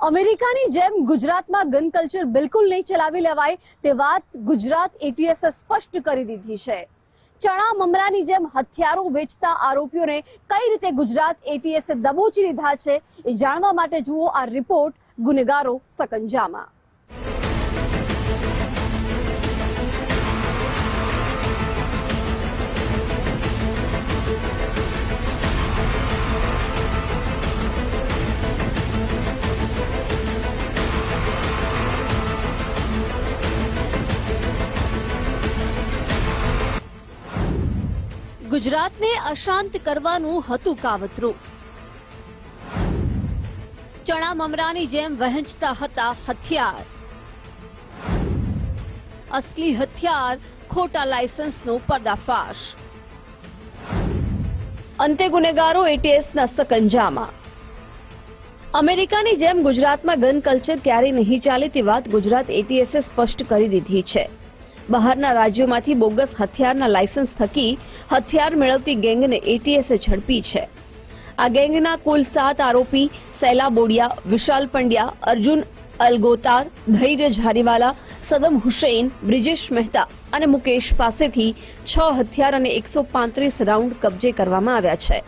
અમેરિકાની જેમ ગુજરાતમાં ગન કલ્ચર બિલકુલ નહીં ચલાવી લેવાય તે વાત ગુજરાત એટીએસે સ્પષ્ટ કરી દીધી છે. ચણા મમરાની જેમ હથિયારો વેચતા આરોપીઓને કઈ રીતે ગુજરાત એટીએસે દબોચી લીધા છે એ જાણવા માટે જુઓ આ રિપોર્ટ ગુનેગારો સકંજામાં. ગુજરાતને અશાંત કરવાનું હતું કાવતરું. ચણા મમરાની જેમ વહેંચતા હતા હથિયાર. અસલી હથિયાર ખોટા લાયસન્સનો પર્દાફાશ. અંતે ગુનેગારો એટીએસના સકંજામાં. અમેરિકાની જેમ ગુજરાતમાં ગન કલ્ચર ક્યારેય નહીં ચાલે તે વાત ગુજરાત એટીએસે સ્પષ્ટ કરી દીધી છે. બહારના રાજ્યોમાંથી બોગસ હથિયારના લાયસન્સ થકી હથિયાર મેળવતી ગેંગને એટીએસે ઝડપી છે. આ ગેંગના કુલ સાત આરોપી સૈલા બોડિયા, વિશાલ પંડ્યા, અર્જુન અલગોતાર, ધૈર્ય ઝારીવાલા, સદમ હુસૈન, બ્રિજેશ મહેતા અને મુકેશ પાસેથી છ હથિયાર અને એકસો પાંત્રીસ રાઉન્ડ કબજે કરવામાં આવ્યા છે.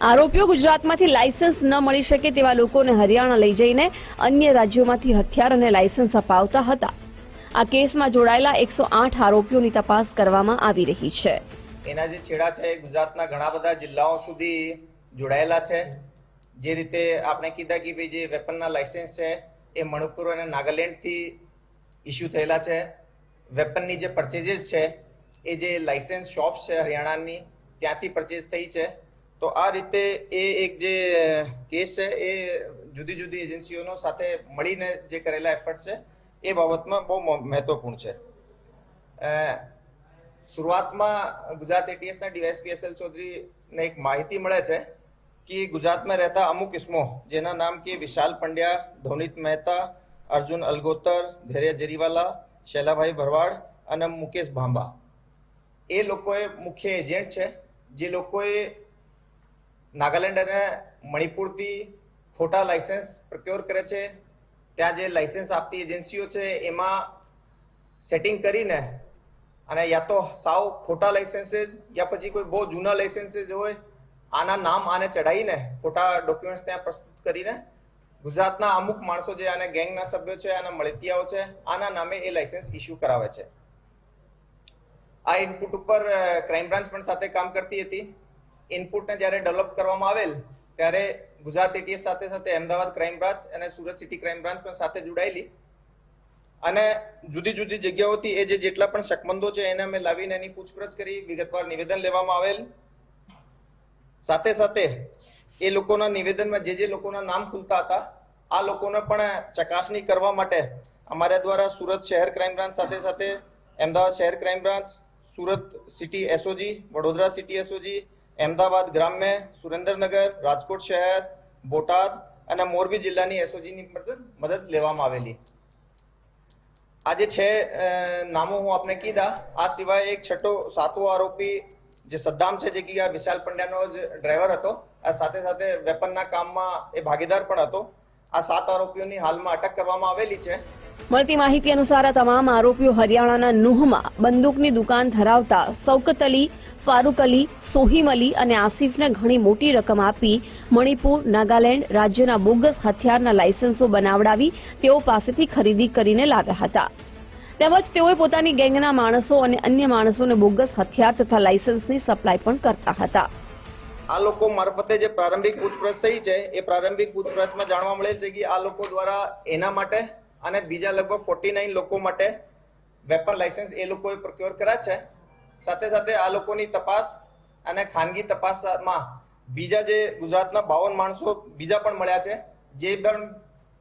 આરોપીઓ ગુજરાતમાંથી લાયસન્સ ન મળી શકે તેવા લોકોને હરિયાણા લઈ જઈને અન્ય રાજ્યોમાંથી હથિયાર અને લાયસન્સ અપાવતા હતા. આ કેસમાં જોડાયેલા એકસો આઠ આરોપીઓની તપાસ કરવામાં આવી રહી છે. એના જે છેડા છે ગુજરાતના ઘણા બધા જિલ્લાઓ સુધી જોડાયેલા છે. જે રીતે આપણે કીધા કે ભાઈ જે વેપનના લાયસન્સ છે એ મણિપુર અને નાગાલેન્ડથી ઇસ્યુ થયેલા છે. વેપનની જે પરચેજીસ છે એ જે લાયસન્સ શોપ છે હરિયાણાની ત્યાંથી પરચેઝ થઈ છે. તો આ રીતે એ એક જે કેસ છે એ જુદી જુદી એજન્સીઓનો સાથે મળીને જે કરેલા એફર્ટ છે એ બાબતમાં બહુ મહત્વપૂર્ણ છે. શરૂઆતમાં ગુજરાત એટીએસના ડીવાયએસપી એસ ચૌધરીને એક માહિતી મળે છે કે ગુજરાતમાં રહેતા અમુક ઇસમો, જેના નામ કે વિશાલ પંડ્યા ધોનિત મહેતા, અર્જુન અલગોતર, ધૈર્ય જરીવાલા, શૈલાભાઈ ભરવાડ અને મુકેશ ભાંબા એ લોકોએ મુખ્ય એજન્ટ છે. જે લોકોએ નાગાલેન્ડ અને મણિપુરથી ખોટા લાયસન્સ પ્રક્યોર કરે છે. ત્યાં જે લાયસન્સ આપતી એજન્સીઓ છે, એમાં સેટિંગ કરીને અને યા તો સાવ ખોટા લાયસન્સીસ યા પછી કોઈ બહુ જૂના લાયસન્સીસ હોય, આના નામ આને ચડાવીને ખોટા ડોક્યુમેન્ટ્સ ત્યાં પ્રસ્તુત કરીને ગુજરાતના અમુક માણસો જે આને ગેંગના સભ્યો છે આના મળતિયાઓ છે, આના નામે એ લાયસન્સ ઇસ્યુ કરાવે છે. આ ઇનપુટ ઉપર ક્રાઇમ બ્રાન્ચ પણ સાથે કામ કરતી હતી. ઇનપુટને જ્યારે ડેવલપ કરવામાં આવેલ ત્યારે ગુજરાત એટીએસ સાથે સાથે અમદાવાદ ક્રાઇમ બ્રાન્ચ અને સુરત સિટી ક્રાઇમ બ્રાન્ચ પણ સાથે જોડાયેલી. અને જુદી જુદી જગ્યાઓથી એ જે જેટલા પણ શકમંદો છે, એને અમે લાવીને એની પૂછપરછ કરી, વિગતવાર નિવેદન લેવામાં આવેલ. સાથે સાથે એ લોકોના નિવેદનમાં જે જે લોકોના નામ ખુલતા હતા, આ લોકોને પણ ચકાસણી કરવા માટે અમારા દ્વારા સુરત શહેર ક્રાઇમ બ્રાન્ચ સાથે સાથે અમદાવાદ શહેર crime branch Surat city SOG Vadodara city SOG Ahmedabad ગ્રામ્ય સુરેન્દ્રનગર, રાજકોટ શહેર, બોટાદ અને મોરબી જિલ્લાની એસઓજીની મદદ લેવામાં આવેલી. આજે છે નામો હું આપને કીધા. આ સિવાય એક છઠ્ઠો સાતવો આરોપી જે સદ્દામ છે, જે આ વિશાલ પંડ્યાનો જ ડ્રાઈવર હતો. આ સાથે સાથે વેપનના કામમાં એ ભાગીદાર પણ હતો. આ સાત આરોપીઓની હાલમાં અટક કરવામાં આવેલી છે. મળતી માહિતી અનુસાર તમામ આરોપીઓ હરિયાણાના નુહમાં બંદૂકની દુકાન ધરાવતા સૌકત અલી, ફારૂક અલી, સોહિમ અલી અને આસિફને ઘણી મોટી રકમ આપી મણિપુર, નાગાલેન્ડ રાજ્યના બોગસ હથિયારના લાયસન્સો બનાવડાવી તેઓ પાસેથી ખરીદી કરીને લાવ્યા હતા. તેમજ તેઓએ પોતાની ગેંગના માણસો અને અન્ય માણસોને બોગસ હથિયાર તથા લાયસન્સની સપ્લાય પણ કરતા હતા. આ લોકો મારફતે જે પ્રારંભિક પૂછપરછ થઈ છે, એ પ્રારંભિક પૂછપરછમાં જાણવા મળેલ છે કે આ લોકો દ્વારા એના માટે અને બીજા લગભગ ફોર્ટી નાઇન લોકો માટે વેપન લાયસન્સ એ લોકોએ પ્રોક્યોર કર્યા છે. સાથે સાથે આ લોકોની તપાસ અને ખાનગી તપાસમાં બીજા જે ગુજરાતના બાવન માણસો બીજા પણ મળ્યા છે, જે પણ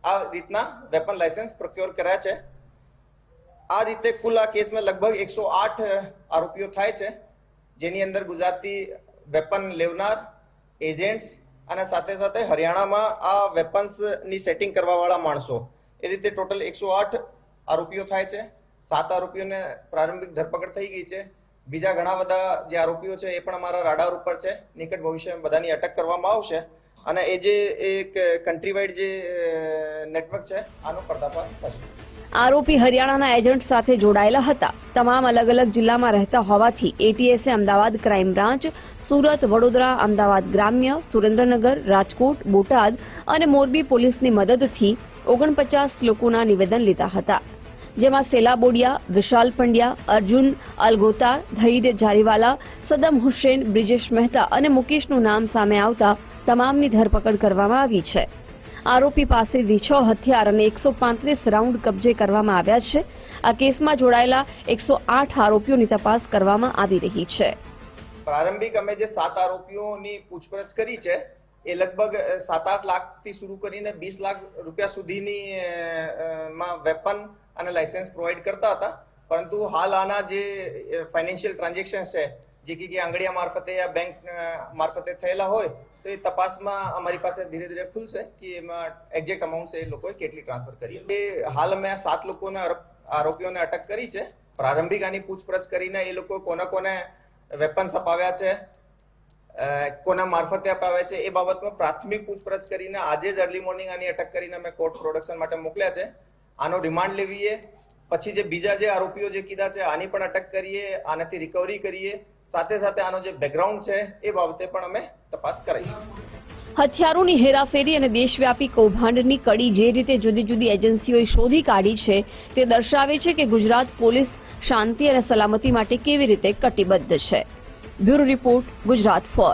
આ રીતના વેપન લાયસન્સ પ્રોક્યોર કર્યા છે. આ રીતે કુલ આ કેસમાં લગભગ એકસો આઠ આરોપીઓ થાય છે, જેની અંદર ગુજરાતી વેપન લેવનાર એજન્ટ્સ અને સાથે સાથે હરિયાણામાં આ વેપન્સની સેટિંગ કરવાવાળા માણસો. એ રીતે ટોટલ એકસો આઠ આરોપીઓ થાય છે. સાત આરોપીઓને પ્રારંભિક ધરપકડ થઈ ગઈ છે. બીજા ઘણા બધા જે આરોપીઓ છે એ પણ અમારા રાડાર ઉપર છે. નિકટ ભવિષ્યમાં બધાની અટક કરવામાં આવશે. અને એ જે એક કન્ટ્રી વાઇડ જે નેટવર્ક છે, આનો પર્દાફાશ થશે. આરોપી હરિયાણાના એજન્ટ સાથે જોડાયેલા હતા. તમામ અલગ અલગ જિલ્લામાં રહેતા હોવાથી એટીએસે અમદાવાદ ક્રાઇમ બ્રાન્ચ સુરત, વડોદરા, અમદાવાદ ગ્રામ્ય, સુરેન્દ્રનગર, રાજકોટ, બોટાદ અને મોરબી પોલીસની મદદથી ઓગણપચાસ લોકોના નિવેદન લીધા હતા, જેમાં સેલા બોડિયા, વિશાલ પંડ્યા, અર્જુન અલગોતાર, ધૈર્ય જારીવાલા, સદમ હુસેન, બ્રિજેશ મહેતા અને મુકેશનું નામ સામે આવતા તમામની ધરપકડ કરવામાં આવી છે. આરોપી પાસેથી છ હથિયાર અને એકસો પાંત્રીસ રાઉન્ડ કબજે કરવામાં આવ્યા છે. આ કેસમાં જોડાયેલા એકસો આઠ આરોપીઓની તપાસ કરવામાં આવી રહી છે. પ્રારંભિક અમે જે સાત આરોપીઓની પૂછપરછ કરી છે એ લગભગ સાત આઠ લાખથી શરૂ કરીને વીસ લાખ રૂપિયા સુધીની માં વેપન અને લાયસન્સ પ્રોવાઈડ કરતા હતા. પરંતુ હાલ આના જે ફાઇનાન્શિયલ ટ્રાન્ઝેક્શન છે, જે કે આંગળીયા મારફતે યા બેંક મારફતે થયેલા હોય, તો એ તપાસમાં અમારી પાસે ધીરે ધીરે ખુલશે કે એમાં એક્ઝેક્ટ અમાઉન્ટ એ લોકોએ કેટલી ટ્રાન્સફર કરી એ હાલ અમે સાત લોકોને આરોપીઓને અટક કરી છે. પ્રારંભિક આની પૂછપરછ કરીને એ લોકો કોને કોને વેપન અપાવ્યા છે કોના મારફતે અપાવ્યા છે એ બાબતમાં પ્રાથમિક પૂછપરછ કરીને આજે જ અર્લી મોર્નિંગ આની અટક કરીને અમે કોર્ટ પ્રોડક્શન માટે મોકલ્યા છે. આનો રિમાન્ડ લેવીએ. પછી જે બીજા જે આરોપીઓ જે કીધા છે, આની પણ અટક કરીએ, આનાથી રિકવરી કરીએ. સાથે સાથે આનો જે બેકગ્રાઉન્ડ છે એ બાબતે પણ અમે તપાસ કરાઈએ હથિયારોની હેરાફેરી અને દેશવ્યાપી કૌભાંડની કડી જે રીતે જુદી જુદી એજન્સીઓએ શોધી કાઢી છે, તે દર્શાવે છે કે ગુજરાત પોલીસ શાંતિ અને સલામતી માટે કેવી રીતે કટિબદ્ધ છે. Bureau report Gujarat four.